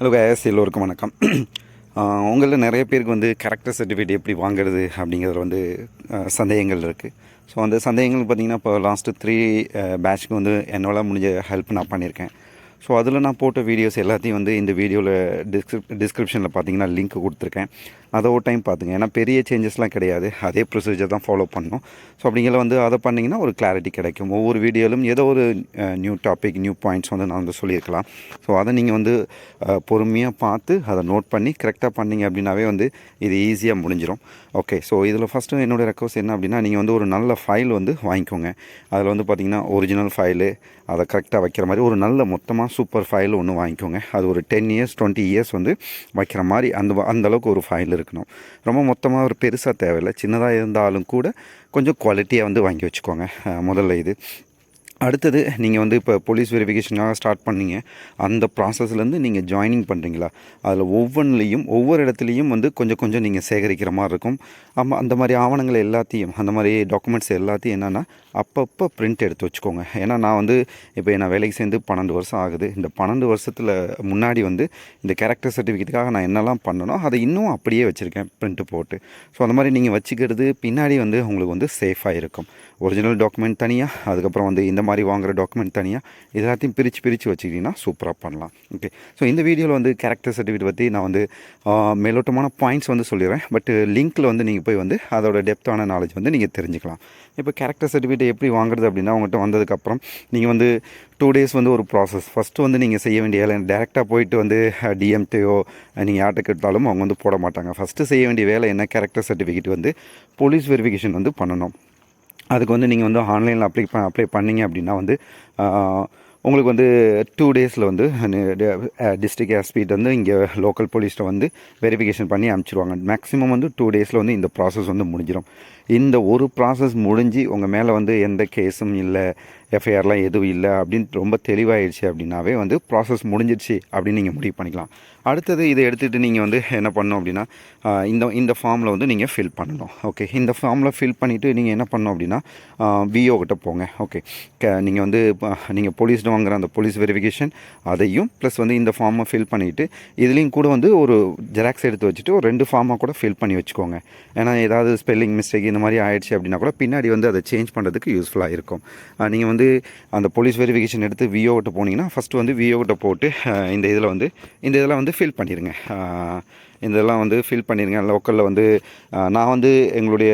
Hello case எல்லோருக்கும் வணக்கம். உங்களில் நிறைய பேருக்கு வந்து கேரக்டர் சர்டிஃபிகேட் எப்படி வாங்குறது அப்படிங்கிறதுல வந்து சந்தேகங்கள் இருக்குது ஸோ அந்த சந்தேகங்கள் பார்த்திங்கன்னா இப்போ லாஸ்ட்டு த்ரீ பேட்ச்க்கு வந்து என்னால் முடிஞ்ச ஹெல்ப் நான் பண்ணியிருக்கேன். ஸோ அதில் நான் போட்ட வீடியோஸ் எல்லாத்தையும் வந்து இந்த வீடியோவில் டிஸ்கிரிப் டிஸ்கிரிப்ஷனில் பார்த்தீங்கன்னா லிங்க் கொடுத்துருக்கேன். அதை ஒரு டைம் பார்த்துங்க. ஏன்னா பெரிய சேஞ்சஸ்லாம் கிடையாது. அதே ப்ரொசீஜர் தான் ஃபாலோ பண்ணணும் ஸோ அப்படிங்கிற வந்து அதை பண்ணிங்கன்னா ஒரு கிளாரிட்டி கிடைக்கும். ஒவ்வொரு வீடியோலும் ஏதோ ஒரு நியூ டாபிக் நியூ பாயிண்ட்ஸ் வந்து நான் வந்து சொல்லியிருக்கலாம். ஸோ அதை நீங்கள் வந்து பொறுமையாக பார்த்து அதை நோட் பண்ணி கரெக்டாக பண்ணீங்க அப்படின்னாவே வந்து இது ஈஸியாக முடிஞ்சிடும் ஓகே ஸோ இதில் ஃபஸ்ட்டு என்னோடய ரெக்வஸ்ட் என்ன அப்படின்னா நீங்கள் வந்து ஒரு நல்ல ஃபைல் வந்து வாங்கிக்கோங்க. அதில் வந்து பார்த்தீங்கன்னா ஒரிஜினல் ஃபைலு அதை கரெக்டாக வைக்கிற மாதிரி ஒரு நல்ல மொத்தமாக சூப்பர் ஃபைல் ஒன்று வாங்கிக்கோங்க. அது ஒரு டென் இயர்ஸ் டுவெண்ட்டி இயர்ஸ் வந்து வைக்கிற மாதிரி அந்த அந்த அளவுக்கு ஒரு ஃபைல் இருக்கணும் ரொம்ப மொத்தமாக ஒரு பெருசாக தேவையில்லை. சின்னதாக இருந்தாலும் கூட கொஞ்சம் குவாலிட்டியாக வந்து வாங்கி வச்சுக்கோங்க. முதல்ல இது. அடுத்தது நீங்கள் வந்து இப்போ போலீஸ் வெரிஃபிகேஷனாக ஸ்டார்ட் பண்ணீங்க. அந்த ப்ராசஸ்லேருந்து நீங்கள் ஜாயினிங் பண்ணுறீங்களா அதில் ஒவ்வொன்றிலையும் ஒவ்வொரு இடத்துலையும் வந்து கொஞ்சம் கொஞ்சம் நீங்கள் சேகரிக்கிற மாதிரி இருக்கும். ஆமாம் அந்த மாதிரி ஆவணங்கள் எல்லாத்தையும் அந்த மாதிரி டாக்குமெண்ட்ஸ் எல்லாத்தையும் என்னென்னா அப்பப்போ பிரிண்ட் எடுத்து வச்சுக்கோங்க. ஏன்னா நான் வந்து இப்போ நான் வேலைக்கு சேர்ந்து பன்னெண்டு வருஷம் ஆகுது. இந்த பன்னெண்டு வருஷத்தில் முன்னாடி வந்து இந்த கேரக்டர் சர்டிஃபிகேட்டுக்காக நான் என்னெல்லாம் பண்ணனோ அதை இன்னும் அப்படியே வச்சுருக்கேன் பிரிண்ட்டு போட்டு. ஸோ அந்த மாதிரி நீங்கள் வச்சுக்கிறது பின்னாடி வந்து உங்களுக்கு வந்து சேஃபாக இருக்கும். ஒரிஜினல் டாக்குமெண்ட் தனியாக அதுக்கப்புறம் வந்து இந்த மாதிரி வாங்குற டாக்குமெண்ட் தனியாக எல்லாத்தையும் பிரித்து பிரித்து வச்சுக்கிட்டிங்கன்னா சூப்பராக பண்ணலாம். ஓகே ஸோ இந்த வீடியோவில் வந்து கேரக்டர் சர்டிஃபிகேட் பற்றி நான் வந்து மேலோட்டமான பாயிண்ட்ஸ் வந்து சொல்லிடுறேன். பட் லிங்க்கில் வந்து நீங்கள் போய் வந்து அதோட டெப்த்தான நாலேஜ் வந்து நீங்கள் தெரிஞ்சுக்கலாம். இப்போ கேரக்டர் சர்டிஃபிகேட் எப்படி வாங்குறது அப்படின்னா உங்கள்கிட்ட வந்ததுக்கப்புறம் நீங்கள் வந்து டூ டேஸ் வந்து ஒரு ப்ராசஸ் ஃபஸ்ட்டு வந்து நீங்கள் செய்ய வேண்டிய வேலை டேரெக்டாக போயிட்டு வந்து டிஎம்டிஓ நீங்கள் யார்கிட்ட கேட்டாலும் அவங்க வந்து போட மாட்டாங்க. ஃபஸ்ட்டு செய்ய வேண்டிய வேலை என்ன? கேரக்டர் சர்டிஃபிகேட் வந்து போலீஸ் வெரிஃபிகேஷன் வந்து பண்ணணும். அதுக்கு வந்து நீங்கள் வந்து ஆன்லைனில் அப்ளை ப அப்ளை பண்ணீங்க அப்படின்னா வந்து உங்களுக்கு வந்து டூ டேஸில் வந்து டிஸ்ட்ரிக்ட் எஸ்பிட் வந்து இங்கே லோக்கல் போலீஸ்ட்டை வந்து வெரிஃபிகேஷன் பண்ணி அனுப்பிச்சிருவாங்க. மேக்ஸிமம் வந்து டூ டேஸில் வந்து இந்த ப்ராசஸ் வந்து முடிஞ்சிடும் இந்த ஒரு ப்ராசஸ் முடிஞ்சு உங்கள் மேலே வந்து எந்த கேஸும் இல்லை எஃப்ஐஆர்லாம் எதுவும் இல்லை அப்படின்னு ரொம்ப தெளிவாயிடுச்சு அப்படின்னாவே வந்து ப்ராசஸ் முடிஞ்சிடுச்சு அப்படின்னு நீங்கள் முடிவு பண்ணிக்கலாம். அடுத்தது இதை எடுத்துகிட்டு நீங்கள் வந்து என்ன பண்ணணும் அப்படின்னா இந்த இந்த ஃபார்மில் வந்து நீங்கள் ஃபில் பண்ணணும். ஓகே இந்த ஃபார்மில் ஃபில் பண்ணிவிட்டு நீங்கள் என்ன பண்ணணும் அப்படின்னா விஓ கிட்ட போங்க. ஓகே க நீங்கள் வந்து நீங்கள் போலீஸ்ட்டு வாங்குற அந்த போலீஸ் வெரிஃபிகேஷன் அதையும் ப்ளஸ் வந்து இந்த ஃபார்மை ஃபில் பண்ணிவிட்டு இதுலேயும் கூட வந்து ஒரு ஜெராக்ஸ் எடுத்து வச்சுட்டு ஒரு ரெண்டு ஃபார்மாக கூட ஃபில் பண்ணி வச்சுக்கோங்க. ஏன்னா ஏதாவது ஸ்பெல்லிங் மிஸ்டேக் இந்த மாதிரி ஆயிடுச்சு அப்படின்னா கூட பின்னாடி வந்து அதை சேஞ்ச் பண்ணுறதுக்கு யூஸ்ஃபுல்லாக இருக்கும். நீங்கள் வந்து அந்த போலீஸ் வெரிஃபிகேஷன் எடுத்து விஓ கிட்ட போனீங்கன்னா ஃபஸ்ட்டு வந்து விஓ கிட்ட போட்டு இந்த இதில் வந்து இந்த இதெல்லாம் வந்து ஃபில் பண்ணிடுங்க இதெல்லாம் வந்து ஃபில் பண்ணிடுங்க லோக்கலில் வந்து நான் வந்து எங்களுடைய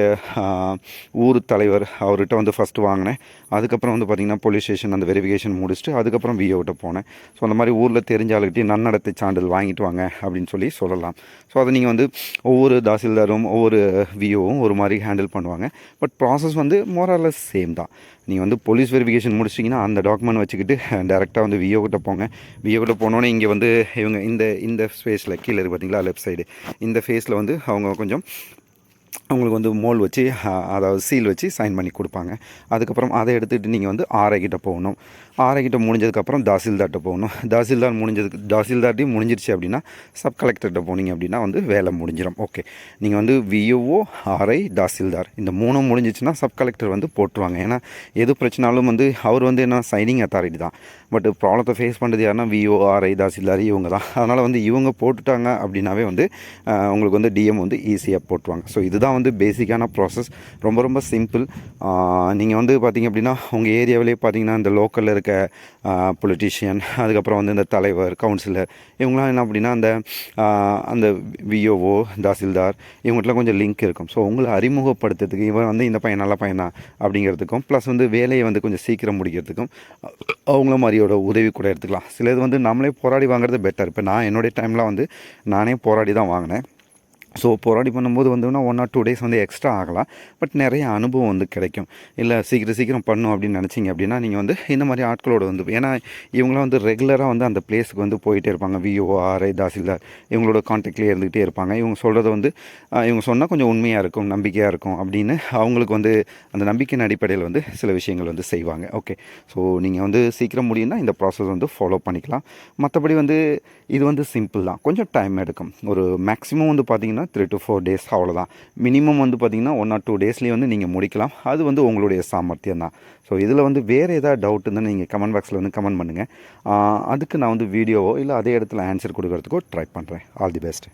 ஊர் தலைவர் அவர்கிட்ட வந்து ஃபஸ்ட்டு வாங்கினேன். அதுக்கப்புறம் வந்து பார்த்திங்கன்னா போலீஸ் ஸ்டேஷன் அந்த வெரிஃபிகேஷன் முடிச்சுட்டு அதுக்கப்புறம் விஓ கிட்ட போனேன். ஸோ அந்த மாதிரி ஊரில் தெரிஞ்ச ஆளுகிட்டே நன்னடத்தை சான்றிதழ் வாங்கிட்டு வாங்க அப்படின்னு சொல்லி சொல்லலாம். ஸோ அதை நீங்கள் வந்து ஒவ்வொரு தாசில்தாரும் ஒவ்வொரு விஓவும் ஒரு மாதிரி ஹேண்டில் பண்ணுவாங்க. பட் ப்ராசஸ் வந்து மோரலஸ் சேம் தான். நீங்கள் வந்து போலீஸ் வெரிஃபிகேஷன் முடிச்சிட்டிங்கன்னா அந்த டாக்குமெண்ட் வச்சுக்கிட்டு டேரெக்டாக வந்து விஓ கிட்ட போங்க. விஓ கிட்ட போனோன்னே இங்கே வந்து இவங்க இந்த இந்த ஸ்பேஸில் கீழே இருக்கு பார்த்தீங்களா லெஃப்ட் சைட் இந்த ஃபேஸில் வந்து அவங்க கொஞ்சம் அவங்களுக்கு வந்து மோல் வச்சு அதாவது சீல் வச்சு சைன் பண்ணி கொடுப்பாங்க. அதுக்கப்புறம் அதை எடுத்துகிட்டு நீங்கள் வந்து ஆர்ஐ போகணும். ஆர்ஐ முடிஞ்சதுக்கப்புறம் தாசில்தார்கிட்ட போகணும். தாசில்தார் முடிஞ்சதுக்கு தாசில்தார்ட்டையும் முடிஞ்சிருச்சு அப்படின்னா சப் கலெக்டர்கிட்ட போனீங்க அப்படின்னா வந்து வேலை முடிஞ்சிடும் ஓகே நீங்கள் வந்து விஓஓ ஆர்ஐ தாசில்தார். இந்த மூணும் முடிஞ்சிச்சுன்னா சப் கலெக்டர் வந்து போட்டுருவாங்க. ஏன்னா எது பிரச்சனாலும் வந்து அவர் வந்து என்ன சைனிங் அத்தாரிட்டி தான். பட் ப்ராப்ளத்தை ஃபேஸ் பண்ணுறது யாருன்னா விஓ ஆர்ஐ தாசில்தார் இவங்க தான். அதனால் வந்து இவங்க போட்டுட்டாங்க அப்படின்னாவே வந்து உங்களுக்கு வந்து டிஎம் வந்து ஈஸியாக போட்டுருவாங்க. ஸோ இது இதுதான் வந்து பேசிக்கான ப்ராசஸ் ரொம்ப ரொம்ப சிம்பிள் நீங்கள் வந்து பார்த்தீங்க அப்படின்னா உங்கள் ஏரியாவிலே பார்த்தீங்கன்னா இந்த லோக்கலில் இருக்க பொலிட்டிஷியன் அதுக்கப்புறம் வந்து இந்த தலைவர் கவுன்சிலர் இவங்களாம் என்ன அப்படின்னா அந்த அந்த விஓஓ தாசில்தார் இவங்ககிட்டலாம் கொஞ்சம் லிங்க் இருக்கும். ஸோ உங்களை அறிமுகப்படுத்துறதுக்கு இவன் வந்து இந்த பையன் நல்ல பையனா அப்படிங்கிறதுக்கும் ப்ளஸ் வந்து வேலையை வந்து கொஞ்சம் சீக்கிரம் முடிக்கிறதுக்கும் அவங்கள மாதிரியோட உதவி கூட எடுத்துக்கலாம். சிலது வந்து நம்மளே போராடி வாங்குறது பெட்டர் இப்போ நான் என்னுடைய டைமில் வந்து நானே போராடி தான் வாங்கினேன். ஸோ போராடி பண்ணும்போது வந்துன்னா ஒன் ஆர் டூ டேஸ் வந்து எக்ஸ்ட்ரா ஆகலாம். பட் நிறைய அனுபவம் வந்து கிடைக்கும். இல்லை சீக்கிரம் சீக்கிரம் பண்ணும் அப்படின்னு நினச்சிங்க அப்படின்னா நீங்கள் வந்து இந்த மாதிரி ஆட்களோட வந்து ஏன்னா இவங்களாம் வந்து ரெகுலராக வந்து அந்த பிளேஸுக்கு வந்து போயிட்டே இருப்பாங்க. விஓ ஆர்ஐ தாசில்தார் இவங்களோட கான்டாக்ட்லேயே இருந்துகிட்டே இருப்பாங்க. இவங்க சொல்கிறது வந்து இவங்க சொன்னால் கொஞ்சம் உண்மையாக இருக்கும் நம்பிக்கையாக இருக்கும் அப்படின்னு அவங்களுக்கு வந்து அந்த நம்பிக்கையின் அடிப்படையில் வந்து சில விஷயங்கள் வந்து செய்வாங்க. ஓகே ஸோ நீங்கள் வந்து சீக்கிரம் முடியும்னா இந்த ப்ராசஸ் வந்து ஃபாலோ பண்ணிக்கலாம். மற்றபடி வந்து இது வந்து சிம்பிள் தான். கொஞ்சம் டைம் எடுக்கும். ஒரு மேக்ஸிமம் வந்து பார்த்தீங்கன்னா பார்த்திங்கன்னா த்ரீ டு ஃபோர் டேஸ் அவ்வளோதான் மினிமம் வந்து பார்த்தீங்கன்னா ஒன் ஆர் டூ டேஸ்லேயே வந்து நீங்கள் முடிக்கலாம். அது வந்து உங்களுடைய சாமர்த்தியம் தான். ஸோ இதில் வந்து வேறு ஏதாவது டவுட் இருந்தால் நீங்கள் கமெண்ட் பாக்ஸில் வந்து கமெண்ட் பண்ணுங்கள் அதுக்கு நான் வந்து வீடியோவோ இல்லை அதே இடத்துல ஆன்சர் கொடுக்குறதுக்கோ ட்ரை பண்ணுறேன் ஆல் தி பெஸ்ட்